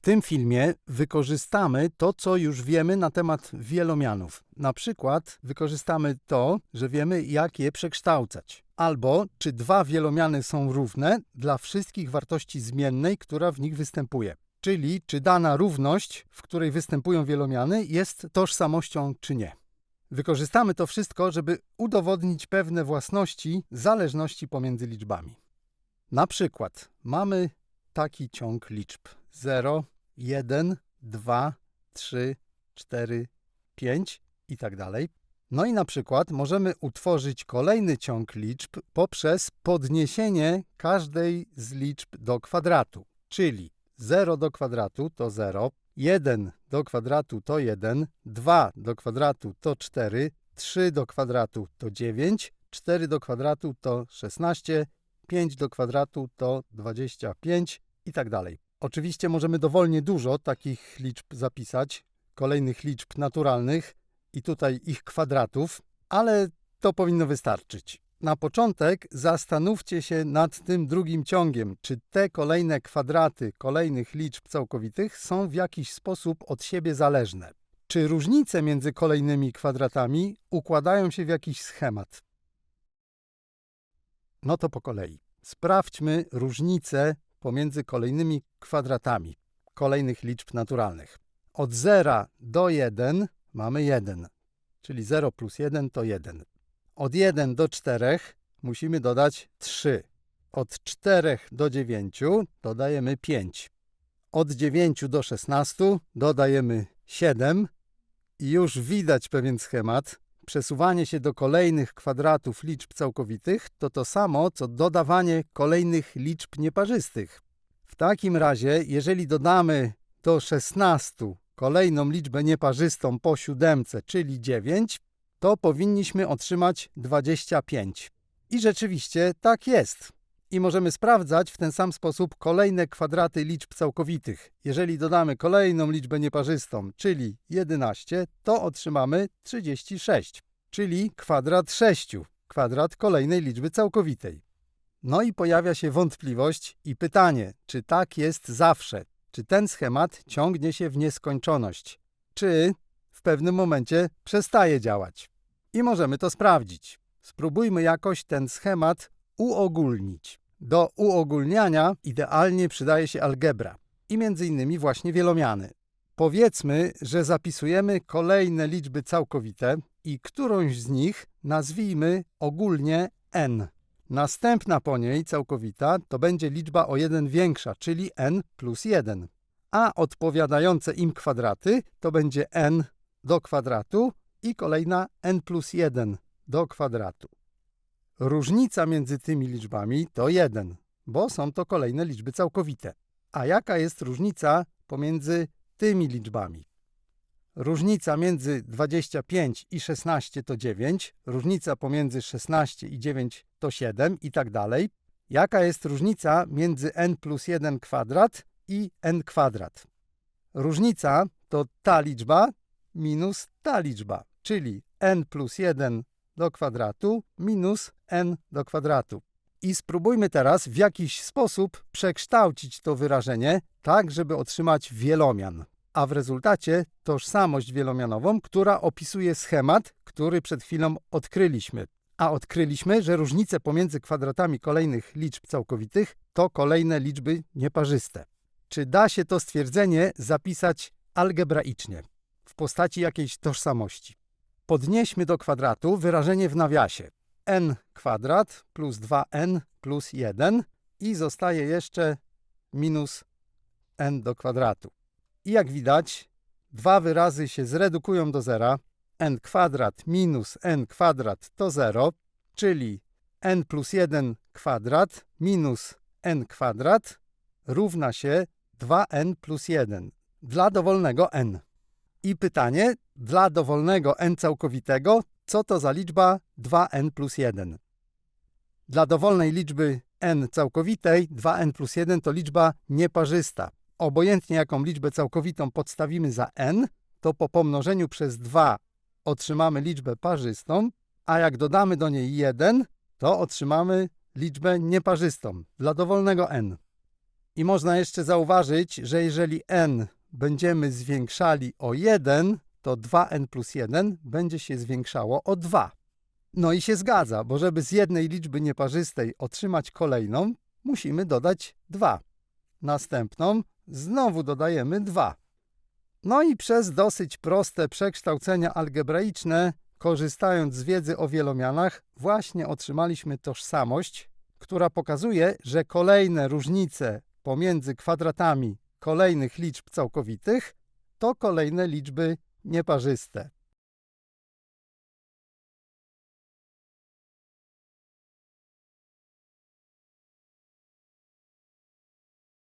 W tym filmie wykorzystamy to, co już wiemy na temat wielomianów. Na przykład wykorzystamy to, że wiemy, jak je przekształcać. Albo czy dwa wielomiany są równe dla wszystkich wartości zmiennej, która w nich występuje. Czyli czy dana równość, w której występują wielomiany, jest tożsamością czy nie. Wykorzystamy to wszystko, żeby udowodnić pewne własności zależności pomiędzy liczbami. Na przykład mamy taki ciąg liczb 0, 1, 2, 3, 4, 5 i tak dalej. No i na przykład możemy utworzyć kolejny ciąg liczb poprzez podniesienie każdej z liczb do kwadratu, czyli 0 do kwadratu to 0, 1 do kwadratu to 1, 2 do kwadratu to 4, 3 do kwadratu to 9, 4 do kwadratu to 16, 5 do kwadratu to 25 i tak dalej. Oczywiście możemy dowolnie dużo takich liczb zapisać, kolejnych liczb naturalnych i tutaj ich kwadratów, ale to powinno wystarczyć. Na początek zastanówcie się nad tym drugim ciągiem, czy te kolejne kwadraty kolejnych liczb całkowitych są w jakiś sposób od siebie zależne. Czy różnice między kolejnymi kwadratami układają się w jakiś schemat? No to po kolei. Sprawdźmy różnice pomiędzy kolejnymi kwadratami kolejnych liczb naturalnych. Od 0 do 1 mamy 1, czyli 0 plus 1 to 1. Od 1 do 4 musimy dodać 3. Od 4 do 9 dodajemy 5. Od 9 do 16 dodajemy 7 i już widać pewien schemat. Przesuwanie się do kolejnych kwadratów liczb całkowitych to to samo, co dodawanie kolejnych liczb nieparzystych. W takim razie, jeżeli dodamy do 16 kolejną liczbę nieparzystą po siódemce, czyli 9, to powinniśmy otrzymać 25. I rzeczywiście tak jest. I możemy sprawdzać w ten sam sposób kolejne kwadraty liczb całkowitych. Jeżeli dodamy kolejną liczbę nieparzystą, czyli 11, to otrzymamy 36, czyli kwadrat 6, kwadrat kolejnej liczby całkowitej. No i pojawia się wątpliwość i pytanie, czy tak jest zawsze? Czy ten schemat ciągnie się w nieskończoność? Czy w pewnym momencie przestaje działać? I możemy to sprawdzić. Spróbujmy jakoś ten schemat uogólnić. Do uogólniania idealnie przydaje się algebra i między innymi właśnie wielomiany. Powiedzmy, że zapisujemy kolejne liczby całkowite i którąś z nich nazwijmy ogólnie n. Następna po niej całkowita to będzie liczba o 1 większa, czyli n plus 1. A odpowiadające im kwadraty to będzie n do kwadratu i kolejna n plus 1 do kwadratu. Różnica między tymi liczbami to 1, bo są to kolejne liczby całkowite. A jaka jest różnica pomiędzy tymi liczbami? Różnica między 25 i 16 to 9, różnica pomiędzy 16 i 9 to 7 i tak dalej. Jaka jest różnica między n plus 1 kwadrat i n kwadrat? Różnica to ta liczba minus ta liczba, czyli n plus 1 do kwadratu minus n do kwadratu. I spróbujmy teraz w jakiś sposób przekształcić to wyrażenie tak, żeby otrzymać wielomian a w rezultacie tożsamość wielomianową, która opisuje schemat, który przed chwilą odkryliśmy. A odkryliśmy, że różnice pomiędzy kwadratami kolejnych liczb całkowitych to kolejne liczby nieparzyste. Czy da się to stwierdzenie zapisać algebraicznie, w postaci jakiejś tożsamości? Podnieśmy do kwadratu wyrażenie w nawiasie n kwadrat plus 2n plus 1 i zostaje jeszcze minus n do kwadratu. I jak widać, dwa wyrazy się zredukują do zera. n kwadrat minus n kwadrat to 0, czyli n plus 1 kwadrat minus n kwadrat równa się 2n plus 1 dla dowolnego n. I pytanie, dla dowolnego n całkowitego, co to za liczba 2n plus 1? Dla dowolnej liczby n całkowitej 2n plus 1 to liczba nieparzysta obojętnie jaką liczbę całkowitą podstawimy za n, to po pomnożeniu przez 2 otrzymamy liczbę parzystą, a jak dodamy do niej 1, to otrzymamy liczbę nieparzystą dla dowolnego n. I można jeszcze zauważyć, że jeżeli n będziemy zwiększali o 1, to 2n plus 1 będzie się zwiększało o 2. No i się zgadza, bo żeby z jednej liczby nieparzystej otrzymać kolejną, musimy dodać 2. Następną znowu dodajemy 2. No i przez dosyć proste przekształcenia algebraiczne, korzystając z wiedzy o wielomianach, właśnie otrzymaliśmy tożsamość, która pokazuje, że kolejne różnice pomiędzy kwadratami kolejnych liczb całkowitych to kolejne liczby nieparzyste.